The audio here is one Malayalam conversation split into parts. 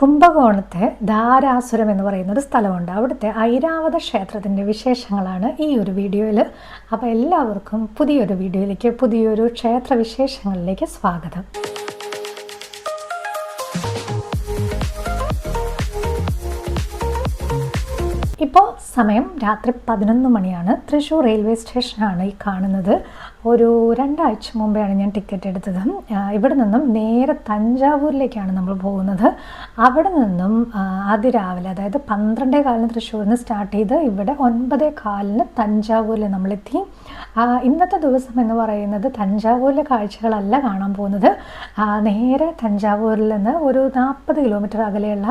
കുംഭകോണത്തെ ധാരാസുരം എന്ന് പറയുന്ന ഒരു സ്ഥലമുണ്ട്. അവിടുത്തെ ഐരാവത ക്ഷേത്രത്തിന്റെ വിശേഷങ്ങളാണ് ഈ ഒരു വീഡിയോയിൽ. അപ്പോൾ എല്ലാവർക്കും പുതിയൊരു വീഡിയോയിലേക്ക് പുതിയൊരു ക്ഷേത്ര വിശേഷങ്ങളിലേക്ക് സ്വാഗതം. ഇപ്പോൾ സമയം രാത്രി പതിനൊന്ന് മണിയാണ്. തൃശ്ശൂർ റെയിൽവേ സ്റ്റേഷനാണ് ഈ കാണുന്നത്. ഒരു രണ്ടാഴ്ച മുമ്പെയാണ് ഞാൻ ടിക്കറ്റ് എടുത്തത്. ഇവിടെ നിന്നും നേരെ തഞ്ചാവൂരിലേക്കാണ് നമ്മൾ പോകുന്നത്. അവിടെ നിന്നും അതി രാവിലെ അതായത് പന്ത്രണ്ടേ കാലിന് തൃശ്ശൂരിൽ നിന്ന് സ്റ്റാർട്ട് ചെയ്ത് ഇവിടെ ഒൻപതേ കാലിന് തഞ്ചാവൂരിൽ നമ്മളെത്തി. ഇന്നത്തെ ദിവസം എന്ന് പറയുന്നത് തഞ്ചാവൂരിലെ കാഴ്ചകളല്ല കാണാൻ പോകുന്നത്. നേരെ തഞ്ചാവൂരിൽ നിന്ന് ഒരു നാൽപ്പത് കിലോമീറ്റർ അകലെയുള്ള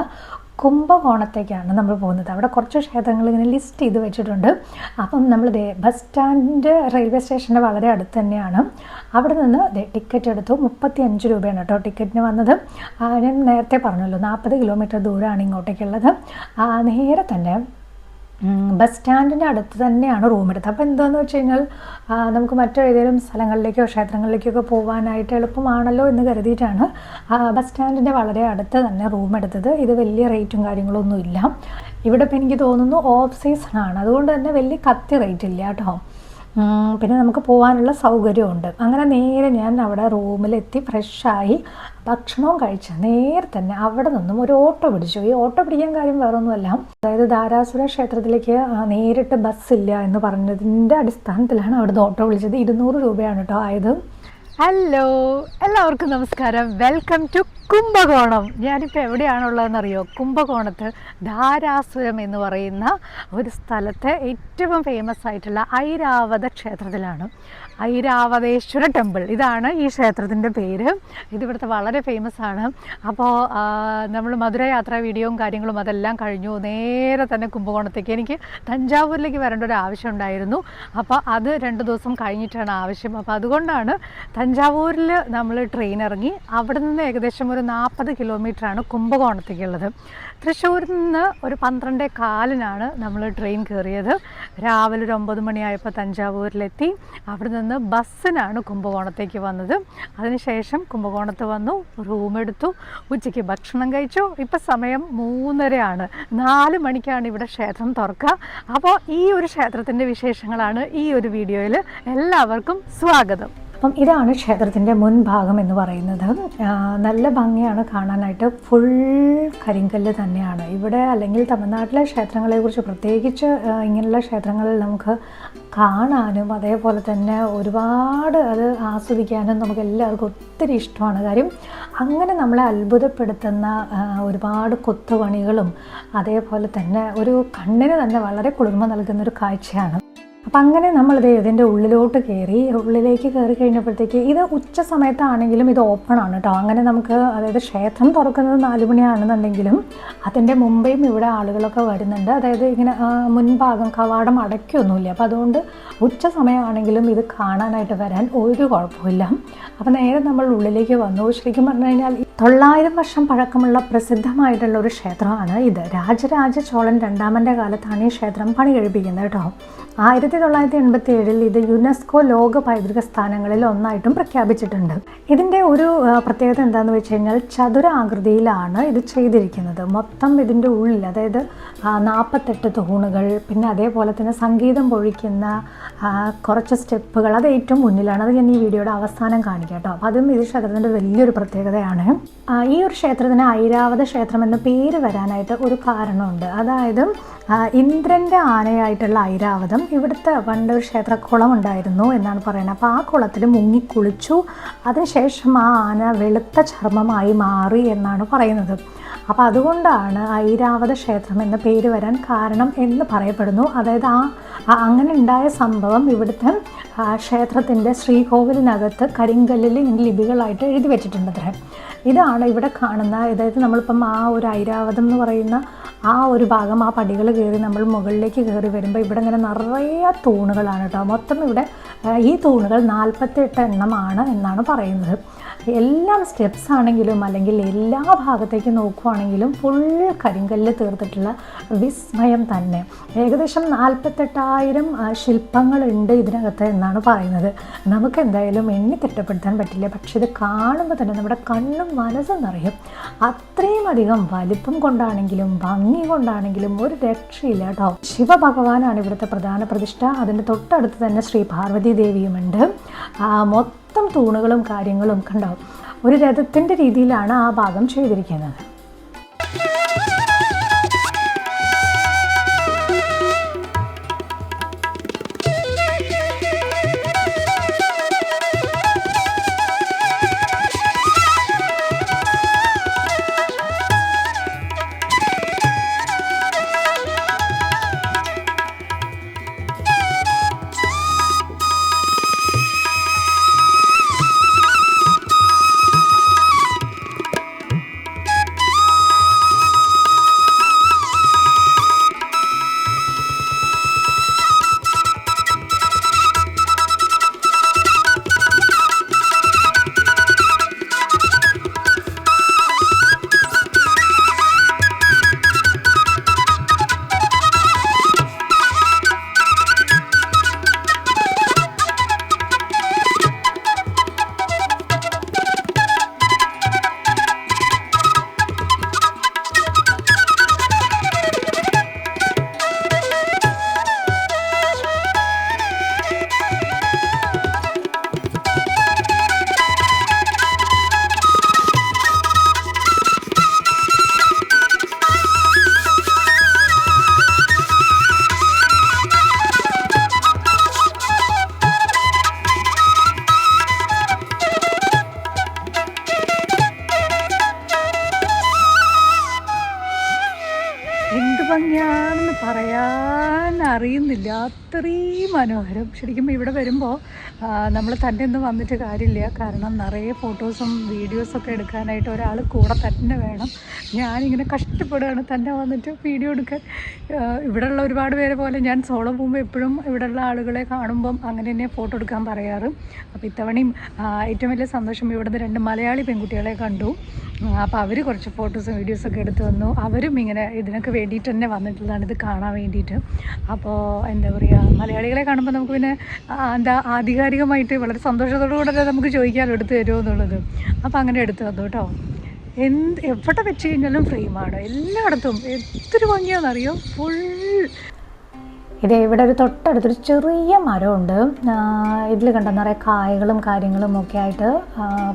കുംഭകോണത്തേക്കാണ് നമ്മൾ പോകുന്നത്. അവിടെ കുറച്ച് ക്ഷേത്രങ്ങൾ ഇങ്ങനെ ലിസ്റ്റ് ചെയ്ത് വെച്ചിട്ടുണ്ട്. അപ്പം നമ്മൾ ബസ് സ്റ്റാൻഡ് റെയിൽവേ സ്റ്റേഷന്റെ വളരെ അടുത്ത് തന്നെയാണ്. അവിടെ നിന്ന് ടിക്കറ്റ് എടുത്തു. മുപ്പത്തി അഞ്ച് രൂപയാണ് കേട്ടോ ടിക്കറ്റിന് വന്നത്. ഞാൻ നേരത്തെ പറഞ്ഞല്ലോ നാൽപ്പത് കിലോമീറ്റർ ദൂരമാണ് ഇങ്ങോട്ടേക്കുള്ളത്. നേരെ തന്നെ ബസ് സ്റ്റാൻഡിന്റെ അടുത്ത് തന്നെയാണ് റൂം എടുത്തത്. അപ്പോൾ എന്താണെന്ന് വെച്ച് കഴിഞ്ഞാൽ നമുക്ക് മറ്റേതെങ്കിലും സ്ഥലങ്ങളിലേക്കോ ക്ഷേത്രങ്ങളിലേക്കൊക്കെ പോകാനായിട്ട് എളുപ്പമാണല്ലോ എന്ന് കരുതിയിട്ടാണ് ബസ് സ്റ്റാൻഡിന്റെ വളരെ അടുത്ത് തന്നെ റൂം എടുത്തത്. ഇത് വലിയ റേറ്റും കാര്യങ്ങളൊന്നും ഇല്ല ഇവിടെ ഇപ്പം എനിക്ക് തോന്നുന്നു ഓഫ് സീസൺ ആണ് അതുകൊണ്ട് തന്നെ വലിയ കത്തി റേറ്റ് ഇല്ല കേട്ടോ. പിന്നെ നമുക്ക് പോകാനുള്ള സൗകര്യമുണ്ട്. അങ്ങനെ നേരെ ഞാൻ അവിടെ റൂമിലെത്തി ഫ്രഷായി ഭക്ഷണവും കഴിച്ച് നേരെ തന്നെ അവിടെ നിന്നും ഒരു ഓട്ടോ പിടിച്ചു. ഈ ഓട്ടോ പിടിക്കാൻ കാര്യം വേറൊന്നുമല്ല. അതായത് ധാരാസുര ക്ഷേത്രത്തിലേക്ക് നേരിട്ട് ബസ്സില്ല എന്ന് പറഞ്ഞതിന്റെ അടിസ്ഥാനത്തിലാണ് അവിടുന്ന് ഓട്ടോ വിളിച്ചത്. ഇരുന്നൂറ് രൂപയാണ് കേട്ടോ ആയത്. ഹലോ എല്ലാവർക്കും നമസ്കാരം. Welcome to Kumbakonam. ഞാനിപ്പോൾ എവിടെയാണുള്ളതെന്നറിയോ? കുംഭകോണത്ത് ധാരാസുരം എന്ന് പറയുന്ന ഒരു സ്ഥലത്തെ ഏറ്റവും ഫേമസ് ആയിട്ടുള്ള ഐരാവത ക്ഷേത്രത്തിലാണ്. ഐരാവതേശ്വര ടെമ്പിൾ. ഇതാണ് ഈ ക്ഷേത്രത്തിന്റെ പേര്. ഇതിവിടുത്തെ വളരെ ഫേമസ് ആണ്. അപ്പോൾ നമ്മൾ മധുര യാത്രാ വീഡിയോയും കാര്യങ്ങളും അതെല്ലാം കഴിഞ്ഞു. നേരെ തന്നെ കുംഭകോണത്തേക്ക്. എനിക്ക് തഞ്ചാവൂരിലേക്ക് വരേണ്ട ഒരു ആവശ്യം ഉണ്ടായിരുന്നു. അപ്പോൾ അത് രണ്ട് ദിവസം കഴിഞ്ഞിട്ടാണ് ആവശ്യം. അപ്പോൾ അതുകൊണ്ടാണ് തഞ്ചാവൂരിൽ നമ്മൾ ട്രെയിൻ ഇറങ്ങി. അവിടെ നിന്ന് ഏകദേശം ഒരു നാൽപ്പത് കിലോമീറ്ററാണ് കുംഭകോണത്തേക്കുള്ളത്. തൃശ്ശൂരിൽ നിന്ന് ഒരു പന്ത്രണ്ടേ കാലിനാണ് നമ്മൾ ട്രെയിൻ കയറിയത് രാവിലെ ഒരു ഒമ്പത് മണിയായപ്പോൾ തഞ്ചാവൂരിലെത്തി. അവിടെ നിന്ന് ബസ്സിനാണ് കുംഭകോണത്തേക്ക് വന്നത്. അതിനുശേഷം കുംഭകോണത്ത് വന്നു റൂമെടുത്തു ഉച്ചയ്ക്ക് ഭക്ഷണം കഴിച്ചു. ഇപ്പം സമയം മൂന്നരയാണ്. നാല് മണിക്കാണ് ഇവിടെ ക്ഷേത്രം തുറക്കുക. അപ്പോൾ ഈ ഒരു ക്ഷേത്രത്തിന്റെ വിശേഷങ്ങളാണ് ഈ ഒരു വീഡിയോയിൽ എല്ലാവർക്കും സ്വാഗതം. അപ്പം ഇതാണ് ക്ഷേത്രത്തിന്റെ മുൻഭാഗം എന്ന് പറയുന്നത്. നല്ല ഭംഗിയാണ് കാണാനായിട്ട്. ഫുൾ കരിങ്കല്ല് തന്നെയാണ്. ഇവിടെ അല്ലെങ്കിൽ തമിഴ്നാട്ടിലെ ക്ഷേത്രങ്ങളെക്കുറിച്ച് പ്രത്യേകിച്ച് ഇങ്ങനെയുള്ള ക്ഷേത്രങ്ങളിൽ നമുക്ക് കാണാനും അതേപോലെ തന്നെ ഒരുപാട് അത് ആസ്വദിക്കാനും നമുക്ക് എല്ലാവർക്കും ഒത്തിരി ഇഷ്ടമാണ് കാര്യം. അങ്ങനെ നമ്മളെ അത്ഭുതപ്പെടുത്തുന്ന ഒരുപാട് കൊത്തുപണികളും അതേപോലെ തന്നെ ഒരു കണ്ണിന് തന്നെ വളരെ കുളിർമ നൽകുന്ന ഒരു കാഴ്ചയാണ്. അപ്പം അങ്ങനെ നമ്മൾ ഇത് ഇതിന്റെ ഉള്ളിലോട്ട് കയറി ഉള്ളിലേക്ക് കയറി കഴിഞ്ഞപ്പോഴത്തേക്ക് ഇത് ഉച്ച സമയത്താണെങ്കിലും ഇത് ഓപ്പൺ ആണ് കേട്ടോ അങ്ങനെ നമുക്ക് അതായത് ക്ഷേത്രം തുറക്കുന്നത് നാല് മണിയാണെന്നുണ്ടെങ്കിലും അതിന്റെ മുമ്പേയും ഇവിടെ ആളുകളൊക്കെ വരുന്നുണ്ട്. അതായത് ഇങ്ങനെ മുൻഭാഗം കവാടം അടയ്ക്കൊന്നുമില്ല. അപ്പോൾ അതുകൊണ്ട് ഉച്ച സമയമാണെങ്കിലും ഇത് കാണാനായിട്ട് വരാൻ ഒരു കുഴപ്പമില്ല അപ്പോൾ നേരെ നമ്മൾ ഉള്ളിലേക്ക് വന്നു. ശരിക്കും പറഞ്ഞു കഴിഞ്ഞാൽ തൊള്ളായിരം വർഷം പഴക്കമുള്ള പ്രസിദ്ധമായിട്ടുള്ള ഒരു ക്ഷേത്രമാണ് ഇത്. രാജരാജ ചോളൻ രണ്ടാമന്റെ കാലത്താണ് ഈ ക്ഷേത്രം പണി കഴിപ്പിക്കുന്നത് കേട്ടോ. ആയിരത്തി തൊള്ളായിരത്തി എൺപത്തി ഏഴിൽ ഇത് യുനെസ്കോ ലോക പൈതൃക സ്ഥാനങ്ങളിൽ ഒന്നായിട്ടും പ്രഖ്യാപിച്ചിട്ടുണ്ട്. ഇതിന്റെ ഒരു പ്രത്യേകത എന്താണെന്ന് വെച്ച് കഴിഞ്ഞാൽ ചതുരാകൃതിയിലാണ് ഇത് ചെയ്തിരിക്കുന്നത്. മൊത്തം ഇതിന്റെ ഉള്ളിൽ അതായത് നാൽപ്പത്തെട്ട് തൂണുകൾ പിന്നെ അതേപോലെ തന്നെ സംഗീതം പൊഴിക്കുന്ന കുറച്ച് സ്റ്റെപ്പുകൾ അത് ഏറ്റവും മുന്നിലാണ്. അത് ഞാൻ ഈ വീഡിയോയുടെ അവസാനം കാണിക്കാം കേട്ടോ. അതും ഇത് ക്ഷേത്രത്തിന്റെ വലിയൊരു പ്രത്യേകതയാണ്. ഈ ഒരു ക്ഷേത്രത്തിന് ഐരാവത ക്ഷേത്രം എന്ന പേര് വരാനായിട്ട് ഒരു കാരണമുണ്ട്. അതായത് ഇന്ദ്രന്റെ ആനയായിട്ടുള്ള ഐരാവതം ഇവിടുത്തെ പണ്ട് ഒരു ക്ഷേത്രക്കുളം ഉണ്ടായിരുന്നു എന്നാണ് പറയുന്നത്. അപ്പോൾ ആ കുളത്തിൽ മുങ്ങി കുളിച്ചു അതിനുശേഷം ആ ആന വെളുത്ത ചർമ്മമായി മാറി എന്നാണ് പറയുന്നത്. അപ്പോൾ അതുകൊണ്ടാണ് ഐരാവത ക്ഷേത്രം എന്ന പേര് വരാൻ കാരണം എന്ന് പറയപ്പെടുന്നു. അതായത് ആ അങ്ങനെ ഉണ്ടായ സംഭവം ഇവിടുത്തെ ക്ഷേത്രത്തിന്റെ ശ്രീകോവിലിനകത്ത് കരിങ്കല്ലിൽ ഇങ്ങനെ ലിപികളായിട്ട് എഴുതി വെച്ചിട്ടുണ്ട് വെച്ചിട്ടുണ്ടത്രേ. ഇതാണ് ഇവിടെ കാണുന്ന അതായത് നമ്മളിപ്പം ആ ഒരു ഐരാവതം എന്ന് പറയുന്ന ആ ഒരു ഭാഗം ആ പടികൾ കയറി നമ്മൾ മുകളിലേക്ക് കയറി വരുമ്പോൾ ഇവിടെ ഇങ്ങനെ നിറയെ തൂണുകളാണ് കേട്ടോ. മൊത്തം ഇവിടെ ഈ തൂണുകൾ നാൽപ്പത്തെട്ട് എണ്ണമാണ് എന്നാണ് പറയുന്നത്. എല്ലാം സ്റ്റെപ്സ് ആണെങ്കിലും അല്ലെങ്കിൽ എല്ലാ ഭാഗത്തേക്ക് നോക്കുവാണെങ്കിലും ഫുൾ കരിങ്കല്ല് തീർത്തിട്ടുള്ള വിസ്മയം തന്നെ. ഏകദേശം നാൽപ്പത്തെട്ടായിരം ശില്പങ്ങളുണ്ട് ഇതിനകത്ത് എന്നാണ് പറയുന്നത്. നമുക്ക് എന്തായാലും എണ്ണി തിട്ടപ്പെടുത്താൻ പറ്റില്ല. പക്ഷെ ഇത് കാണുമ്പോൾ തന്നെ നമ്മുടെ കണ്ണും മനസ്സും നിറയും. അത്രയും അധികം വലിപ്പം കൊണ്ടാണെങ്കിലും ഭംഗി കൊണ്ടാണെങ്കിലും ഒരു രക്ഷയില്ല കേട്ടോ. ശിവഭഗവാനാണ് ഇവിടുത്തെ പ്രധാന പ്രതിഷ്ഠ. അതിന്റെ തൊട്ടടുത്ത് തന്നെ ശ്രീ പാർവതി ദേവിയുമുണ്ട് ആ, മൊത്തം തൂണുകളും കാര്യങ്ങളും കണ്ടോ? ഒരു രഥത്തിന്റെ രീതിയിലാണ് ആ ഭാഗം ചെയ്തിരിക്കുന്നത്. അത്രയും മനോഹരം. ശരിക്കും ഇവിടെ വരുമ്പോൾ നമ്മൾ തന്നെ ഒന്നും വന്നിട്ട് കാര്യമില്ല. കാരണം നിറയെ ഫോട്ടോസും വീഡിയോസൊക്കെ എടുക്കാനായിട്ട് ഒരാൾ കൂടെ തന്നെ വേണം. ഞാനിങ്ങനെ കഷ്ടപ്പെടുകയാണ് തന്നെ വന്നിട്ട് വീഡിയോ എടുക്കാൻ. ഇവിടെയുള്ള ഒരുപാട് പേരെ പോലെ ഞാൻ സോളോ പോകുമ്പോൾ എപ്പോഴും ഇവിടെയുള്ള ആളുകളെ കാണുമ്പം അങ്ങനെ തന്നെ ഫോട്ടോ എടുക്കാൻ പറയാറ്. അപ്പോൾ ഇത്തവണയും ഏറ്റവും വലിയ സന്തോഷം ഇവിടുന്ന് രണ്ട് മലയാളി പെൺകുട്ടികളെ കണ്ടു. അപ്പോൾ അവർ കുറച്ച് ഫോട്ടോസും വീഡിയോസൊക്കെ എടുത്തു വന്നു. അവരും ഇങ്ങനെ ഇതിനൊക്കെ വേണ്ടിയിട്ട് തന്നെ വന്നിട്ടുള്ളതാണ് ഇത് കാണാൻ വേണ്ടിയിട്ട്. അപ്പോൾ എന്താ പറയുക മലയാളികളെ കാണുമ്പോൾ നമുക്ക് പിന്നെ എന്താ എന്താ ആധികാരികമായിട്ട് വളരെ സന്തോഷത്തോടു കൂടെ നമുക്ക് ചോദിക്കാമല്ലോ എടുത്തു തരുമോ എന്നുള്ളത്? അപ്പോൾ അങ്ങനെ എടുത്തു തന്നു കേട്ടോ. എന്ത് എവിടെ വെച്ച് കഴിഞ്ഞാലും ഫ്രെയിമാണ് എല്ലായിടത്തും. എത്ര ഭംഗിയാണെന്നറിയോ? ഫുൾ. ഇത് ഇവിടെ ഒരു തൊട്ടടുത്തൊരു ചെറിയ മരമുണ്ട്. ഇതിൽ കണ്ട നിറയെ കായകളും കാര്യങ്ങളും ഒക്കെ ആയിട്ട്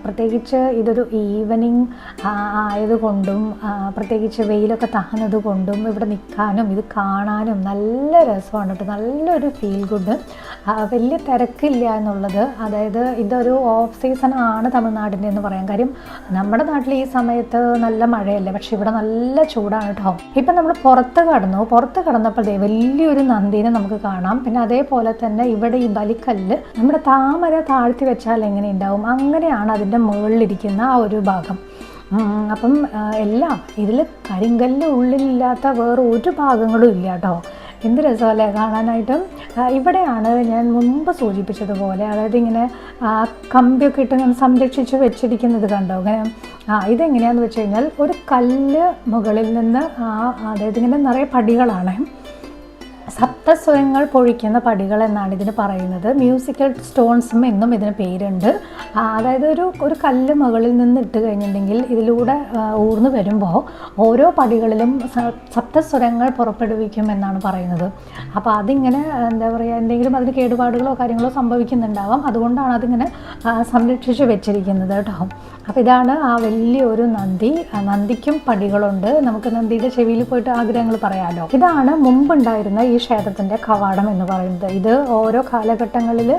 പ്രത്യേകിച്ച് ഇതൊരു ഈവനിങ് ആയതുകൊണ്ടും പ്രത്യേകിച്ച് വെയിലൊക്കെ തഹന്നത് കൊണ്ടും ഇവിടെ നിൽക്കാനും ഇത് കാണാനും നല്ല രസമാണ് കേട്ടോ. നല്ലൊരു ഫീൽ ഗുഡ് വലിയ തിരക്കില്ല എന്നുള്ളത്. അതായത് ഇതൊരു ഓഫ് സീസൺ ആണ് തമിഴ്നാടിന്റെ എന്ന് പറയാൻ കാര്യം നമ്മുടെ നാട്ടിൽ ഈ സമയത്ത് നല്ല മഴയല്ലേ? പക്ഷെ ഇവിടെ നല്ല ചൂടാണ് കേട്ടോ ഇപ്പം നമ്മൾ പുറത്ത് കടന്നു. പുറത്ത് കടന്നപ്പോൾ വലിയൊരു നന്ദീനെ നമുക്ക് കാണാം. പിന്നെ അതേപോലെ തന്നെ ഇവിടെ ഈ ബലിക്കല്ല് നമ്മുടെ താമര താഴ്ത്തി വെച്ചാൽ എങ്ങനെ ഉണ്ടാവും? അങ്ങനെയാണ് അതിന്റെ മുകളിലിരിക്കുന്ന ആ ഒരു ഭാഗം. അപ്പം എല്ലാം ഇതിൽ കരിങ്കല്ല് ഉള്ളിലില്ലാത്ത വേറെ ഒരു ഭാഗങ്ങളും ഇല്ല കേട്ടോ എന്ത് രസമല്ലേ കാണാനായിട്ടും? ഇവിടെയാണ് ഞാൻ മുമ്പ് സൂചിപ്പിച്ചതുപോലെ അതായത് ഇങ്ങനെ കമ്പിയൊക്കെ ഇട്ട് ഞാൻ സംരക്ഷിച്ച് വെച്ചിരിക്കുന്നത് കണ്ടോ? അങ്ങനെ ആ ഇതെങ്ങനെയാന്ന് വെച്ച് കഴിഞ്ഞാൽ ഒരു കല്ല് മുകളിൽ നിന്ന് ആ, അതായത് ഇങ്ങനെ നിറയെ പടികളാണ്. സപ്തസ്വരങ്ങൾ പൊഴിക്കുന്ന പടികൾ എന്നാണ് ഇതിന് പറയുന്നത്. മ്യൂസിക്കൽ സ്റ്റോൺസും എന്നും ഇതിന് പേരുണ്ട്. അതായത് ഒരു ഒരു കല്ല് മുകളിൽ നിന്ന് ഇട്ട് കഴിഞ്ഞിട്ടുണ്ടെങ്കിൽ ഇതിലൂടെ ഊർന്നു വരുമ്പോൾ ഓരോ പടികളിലും സപ്തസ്വരങ്ങൾ പുറപ്പെടുവിക്കും എന്നാണ് പറയുന്നത്. അപ്പോൾ അതിങ്ങനെ എന്താ പറയുക എന്തെങ്കിലും അതിന് കേടുപാടുകളോ കാര്യങ്ങളോ സംഭവിക്കുന്നുണ്ടാവാം. അതുകൊണ്ടാണ് അതിങ്ങനെ സംരക്ഷിച്ച് വെച്ചിരിക്കുന്നത് കേട്ടോ. അപ്പോൾ ഇതാണ് ആ വലിയൊരു നന്ദി. നന്ദിക്കും പടികളുണ്ട്. നമുക്ക് നന്ദിയുടെ ചെവിയിൽ പോയിട്ട് ആഗ്രഹങ്ങൾ പറയാമല്ലോ ഇതാണ് മുമ്പുണ്ടായിരുന്ന ഈ ക്ഷേത്രത്തിന്റെ കവാടം എന്ന് പറയുന്നത്. ഇത് ഓരോ കാലഘട്ടങ്ങളിൽ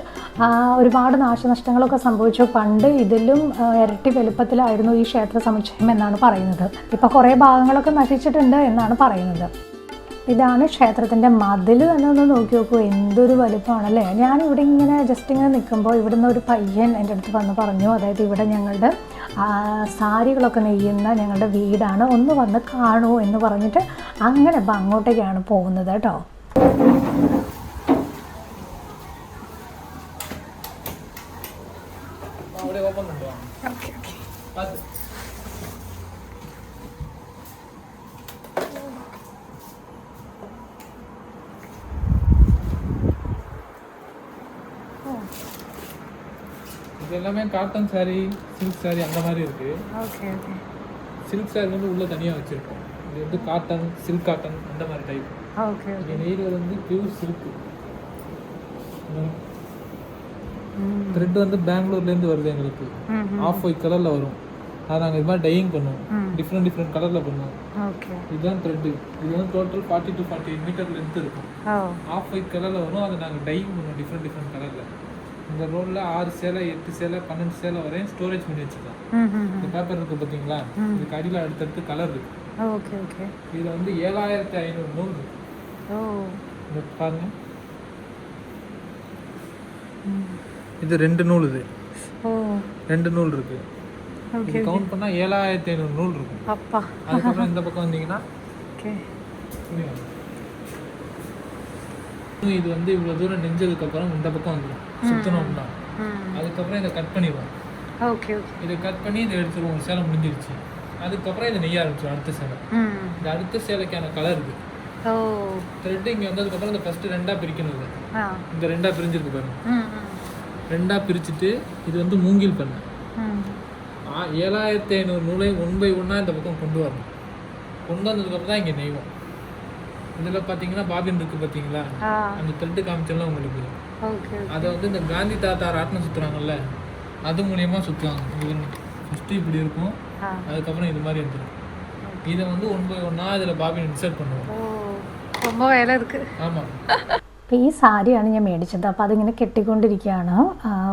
ഒരുപാട് നാശനഷ്ടങ്ങളൊക്കെ സംഭവിച്ചു. പണ്ട് ഇതിലും ഇരട്ടി വലുപ്പത്തിലായിരുന്നു ഈ ക്ഷേത്ര സമുച്ചയം എന്നാണ് പറയുന്നത്. ഇപ്പോൾ കുറേ ഭാഗങ്ങളൊക്കെ നശിച്ചിട്ടുണ്ട് എന്നാണ് പറയുന്നത്. ഇതാണ് ക്ഷേത്രത്തിന്റെ മതിൽ തന്നെ ഒന്ന് നോക്കി നോക്കൂ. എന്തൊരു വലുപ്പമാണല്ലേ? ഞാൻ ഇവിടെ ഇങ്ങനെ ജസ്റ്റ് ഇങ്ങനെ നിൽക്കുമ്പോൾ ഇവിടുന്ന് ഒരു പയ്യൻ എന്റെ അടുത്ത് വന്ന് പറഞ്ഞു. അതായത് ഇവിടെ ഞങ്ങളുടെ സാരികളൊക്കെ നെയ്യുന്ന ഞങ്ങളുടെ വീടാണ്. ഒന്ന് വന്ന് കാണൂ എന്ന് പറഞ്ഞിട്ട് അങ്ങനെ അപ്പം അങ്ങോട്ടേക്കാണ് പോകുന്നത് കേട്ടോ. இது எல்லாமே காட்டன் saree சில்க் saree அந்த மாதிரி இருக்கு. ஓகே ஓகே சில்க் saree வந்து உள்ள தனியா வச்சிருக்கோம் இது வந்து காட்டன் சில்க் காட்டன் அந்த மாதிரி டைப் ஓகே இங்கே நெய்கிறது வந்து பியூர் சில்க் த்ரெட் வந்து பெங்களூர்லேருந்து வருது எங்களுக்கு. ஆஃப் ஒயிட் கலரில் வரும். அதை நாங்கள் இது மாதிரி டையிங் பண்ணுவோம். டிஃப்ரெண்ட் டிஃப்ரெண்ட் கலரில் பண்ணுவோம். ஓகே இதுதான் த்ரெட்டு இது வந்து total forty two forty eight meter length இருக்கும் ஆஃப் ஒயிட் கலரில் வரும். அதை நாங்கள் டையிங் பண்ணுவோம் டிஃப்ரெண்ட் டிஃப்ரெண்ட் கலரில் இந்த ரோலில் ஆறு சேலை எட்டு சேலை பன்னெண்டு சேலை வரையும் ஸ்டோரேஜ் பண்ணி வச்சுக்கலாம் இந்த பேப்பர் இருக்குது பார்த்தீங்களா இதுக்கு அடியில் அடுத்தடுத்து கலர் இருக்கு. Okay okay. இதில் வந்து ஏழாயிரத்தி ஐநூறு நூல் இருக்கு. ஓ. இந்த பாருங்க. இது ரெண்டு நூல் இது. ஓ. ரெண்டு நூல் இருக்கு. ஓகே கவுண்ட் பண்ணால் ஏழாயிரத்தி ஐநூறு நூல் இருக்கும் அப்பா. அதுக்கப்புறம் இந்த பக்கம் வந்தீங்கன்னா ஓகே. இது வந்து இவ்வளோ தூரம் நெஞ்சதுக்கப்புறம் இந்த பக்கம் வந்துடும். சுத்தணும்னா ம் அதுக்கப்புறம் இதை கட் பண்ணிடுவோம். Okay okay. இதை கட் பண்ணி இதை எடுத்துருவோம். சேலை முடிஞ்சிருச்சு. அதுக்கப்புறம் இதை நெய்ய ஆரம்பிச்சிடும் அடுத்த சேலை. இந்த அடுத்த சேலைக்கான கலர் இருக்கு ஓ. த்ரெட் இங்கே வந்ததுக்கப்புறம் இந்த ஃபஸ்ட்டு ரெண்டாக பிரிக்கணும் இது. ஆ. இந்த ரெண்டாக பிரிஞ்சிருக்கு பாருங்க. ரெண்டாக பிரிச்சுட்டு இது வந்து மூங்கில் பண்ணை. ஏழாயிரத்தி ஐநூறு நூலை ஒன் பை ஒன்னாக இந்த பக்கம் கொண்டு வரணும். கொண்டு வந்ததுக்கப்புறம் தான் இங்கே நெய்வோம். இதில் பார்த்தீங்கன்னா பாபின் இருக்குது பார்த்தீங்களா? அந்த த்ரெட்டு காமிச்செல்லாம் உங்களுக்கு அதை வந்து இந்த காந்தி தாத்தா ராட்டினம் சுற்றுறாங்கல்ல அது மூலியமாக சுற்றுவாங்க இவங்க ஃபஸ்ட்டு இப்படி இருக்கும் அதுக்கப்புறம் இது மாதிரி வந்துடும் இதை வந்து ஒன் பை ஒன்னாக இதில் பாபின் இன்சர்ட் பண்ணுவோம். ரொம்ப வேலை இருக்குது ஆமாம் അപ്പോൾ ഈ സാരിയാണ് ഞാൻ മേടിച്ചത്. അപ്പോൾ അതിങ്ങനെ കെട്ടിക്കൊണ്ടിരിക്കുകയാണ്.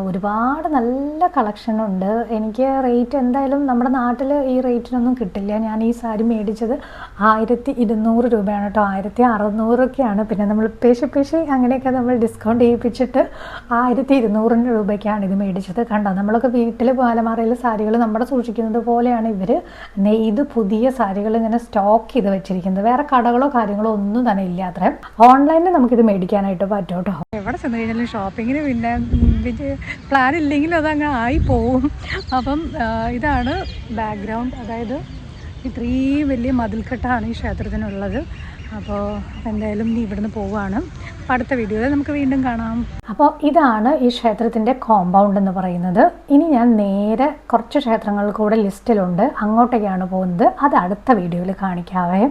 ഒരുപാട് നല്ല കളക്ഷനുണ്ട് എനിക്ക് റേറ്റ് എന്തായാലും നമ്മുടെ നാട്ടിൽ ഈ റേറ്റിനൊന്നും കിട്ടില്ല. ഞാൻ ഈ സാരി മേടിച്ചത് ആയിരത്തി ഇരുന്നൂറ് രൂപയാണ് കേട്ടോ ആയിരത്തി അറുന്നൂറൊക്കെയാണ്. പിന്നെ നമ്മൾ പേശി പേശി അങ്ങനെയൊക്കെ നമ്മൾ ഡിസ്കൗണ്ട് ചെയ്യിപ്പിച്ചിട്ട് ആയിരത്തി ഇരുന്നൂറിന് രൂപയ്ക്കാണ് ഇത് മേടിച്ചത്. കണ്ടോ? നമ്മളൊക്കെ വീട്ടിൽ പാലമാറയിൽ സാരികൾ നമ്മുടെ സൂക്ഷിക്കുന്നത് പോലെയാണ് ഇവർ നെയ്ത് പുതിയ സാരികൾ ഇങ്ങനെ സ്റ്റോക്ക് ചെയ്ത് വെച്ചിരിക്കുന്നത്. വേറെ കടകളോ കാര്യങ്ങളോ ഒന്നും തന്നെ ഇല്ല അത്ര. ഓൺലൈനിൽ നമുക്കിത് മേടിക്കാനായിട്ട് പറ്റും കേട്ടോ. എവിടെ ചെന്ന് കഴിഞ്ഞാലും ഷോപ്പിങ്ങിന് പിന്നെ പ്ലാൻ ഇല്ലെങ്കിലും അതങ്ങ് ആയി പോവും. അപ്പം ഇതാണ് ബാക്ക്ഗ്രൗണ്ട് അതായത് ഇത്രയും വലിയ മതിൽക്കെട്ടാണ് ഈ ക്ഷേത്രത്തിനുള്ളത്. അപ്പോൾ എന്തായാലും നീ ഇവിടുന്ന് പോവുകയാണ് അപ്പോൾ അടുത്ത വീഡിയോയിൽ നമുക്ക് വീണ്ടും കാണാം. അപ്പോൾ ഇതാണ് ഈ ക്ഷേത്രത്തിന്റെ കോമ്പൗണ്ട് എന്ന് പറയുന്നത്. ഇനി ഞാൻ നേരെ കുറച്ച് ക്ഷേത്രങ്ങൾ കൂടെ ലിസ്റ്റിലുണ്ട് അങ്ങോട്ടേക്കാണ് പോകുന്നത്. അത് അടുത്ത വീഡിയോയിൽ കാണിക്കാവേ.